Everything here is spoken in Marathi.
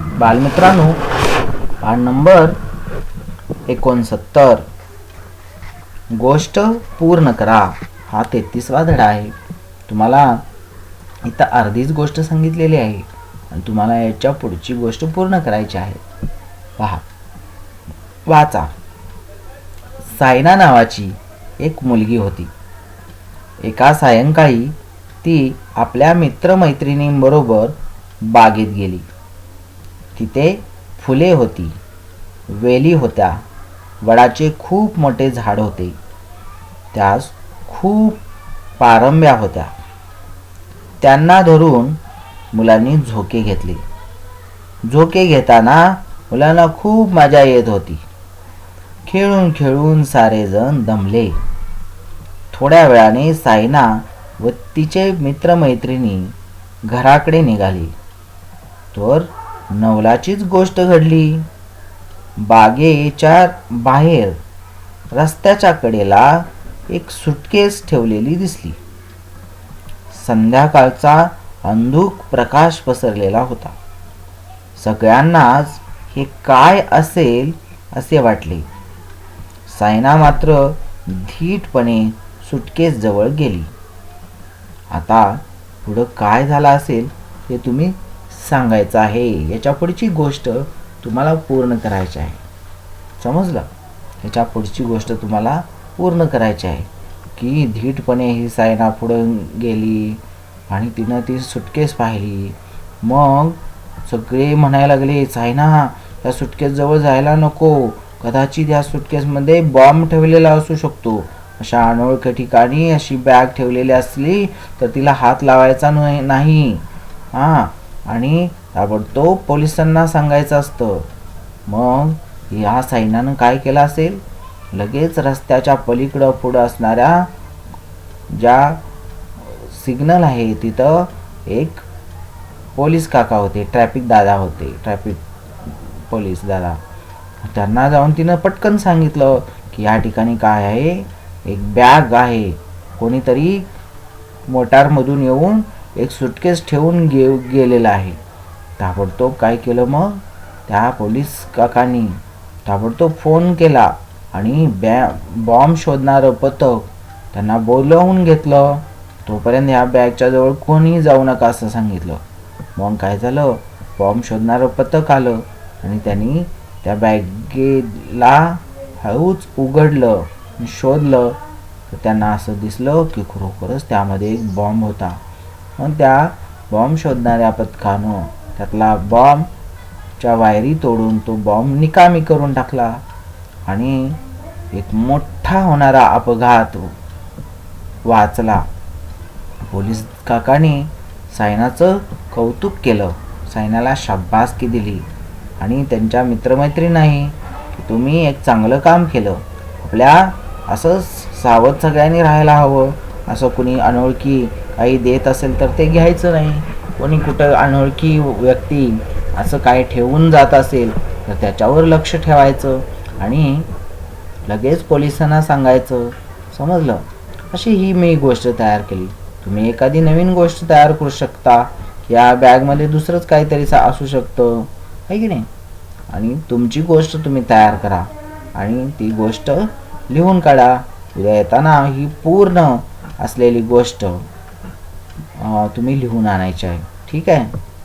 बालमित्रांनो हा नंबर एकोणसत्तर. गोष्ट पूर्ण करा. हा तेहतीसवा धडा आहे. तुम्हाला इथं अर्धीच गोष्ट सांगितलेली आहे. आणि तुम्हाला याच्या पुढची गोष्ट पूर्ण करायची आहे. पहा. वाचा. सायना नावाची एक मुलगी होती. एका सायंकाळी ती आपल्या मित्रमैत्रिणींबरोबर बागेत गेली. तिथे फुले होती वेली होत्या वडाचे खूप मोठे झाड होते. त्यास खूप पारंब्या होत्या. त्यांना धरून मुलांनी झोके घेतले. झोके घेताना मुलांना खूप मजा येत होती. खेळून खेळून सारेजण दमले. थोड्या वेळाने सायना व तिचे मित्रमैत्रिणी घराकडे निघाली. तर नवलाचीच गोष्ट घडली. बागेच्या बाहेर रस्त्याच्या कडेला एक सुटकेस ठेवलेली दिसली. संध्याकाळचा अंधुक प्रकाश पसरलेला होता. सगळ्यांनाच हे काय असेल असे वाटले. सायना मात्र धीटपणे सुटकेस जवळ गेली. आता पुढं काय झालं असेल ते तुम्ही सांगायचं आहे याच्या पुढची गोष्ट तुम्हाला पूर्ण करायची आहे. समजलं? याच्या पुढची गोष्ट तुम्हाला पूर्ण करायची आहे. की धीटपणे ही सायना पुढं गेली आणि तिनं ती सुटकेस पाहिली. मग सगळे म्हणायला लागले सायना त्या सुटकेस जवळ जायला नको. कदाचित या सुटकेसमध्ये बॉम्ब ठेवलेला असू शकतो. अशा अनोळख्या ठिकाणी अशी बॅग ठेवलेली असली तर तिला हात लावायचा नाही. हां आणि ताबडतोब पोलिसांना सांगायचं असतं मग या सायनानं काय केलं असेल? लगेच रस्त्याच्या पलीकडं पुढं असणाऱ्या ज्या सिग्नल आहे तिथं एक पोलीस काका होते ट्रॅफिक दादा होते ट्रॅफिक पोलीस दादा. त्यांना जाऊन तिनं पटकन सांगितलं की या ठिकाणी काय आहे? एक बॅग आहे. कोणीतरी मोटारमधून येऊन एक सुटकेस ठेवून गे गेलेला आहे. ताबडतोब काय केलं मग? त्या पोलीस काकांनी ताबडतोब फोन केला आणि बॅ बॉम्ब शोधणारं पथक त्यांना बोलवून घेतलं. तोपर्यंत ह्या बॅगच्या जवळ कोणी जाऊ नका असं सांगितलं. मग काय झालं? बॉम्ब शोधणारं पथक आलं आणि त्यांनी त्या बॅगेला हळूच उघडलं शोधलं. तर त्यांना असं दिसलं की खरोखरच त्यामध्ये एक बॉम्ब होता. म्हणून त्या बॉम्ब शोधणाऱ्या पथकानं त्यातला बॉम्बच्या वायरी तोडून तो बॉम्ब निकामी करून टाकला. आणि एक मोठा होणारा अपघात वाचला. पोलीस काकाने सायनाचं कौतुक केलं. सायनाला शाब्बासकी दिली. आणि त्यांच्या मित्रमैत्रिणींनाही की तुम्ही एक चांगलं काम केलं. आपल्या असं सावध सगळ्यांनी राहायला हवं. असं कुणी अनोळखी काही देत असेल तर ते घ्यायचं नाही. कोणी कुठं अनोळखी व्यक्ती असं काय ठेवून जात असेल तर त्याच्यावर लक्ष ठेवायचं आणि लगेच पोलिसांना सांगायचं. समजलं? अशी ही मी गोष्ट तयार केली. तुम्ही एखादी नवीन गोष्ट तयार करू शकता. या बॅगमध्ये दुसरंच काहीतरी असू शकतं. आहे की नाही? आणि तुमची गोष्ट तुम्ही तयार करा आणि ती गोष्ट लिहून काढा. उद्या येताना ही पूर्ण असलेली गोष्ट तुम्ही लिहून आणायचे आहे. ठीक आहे?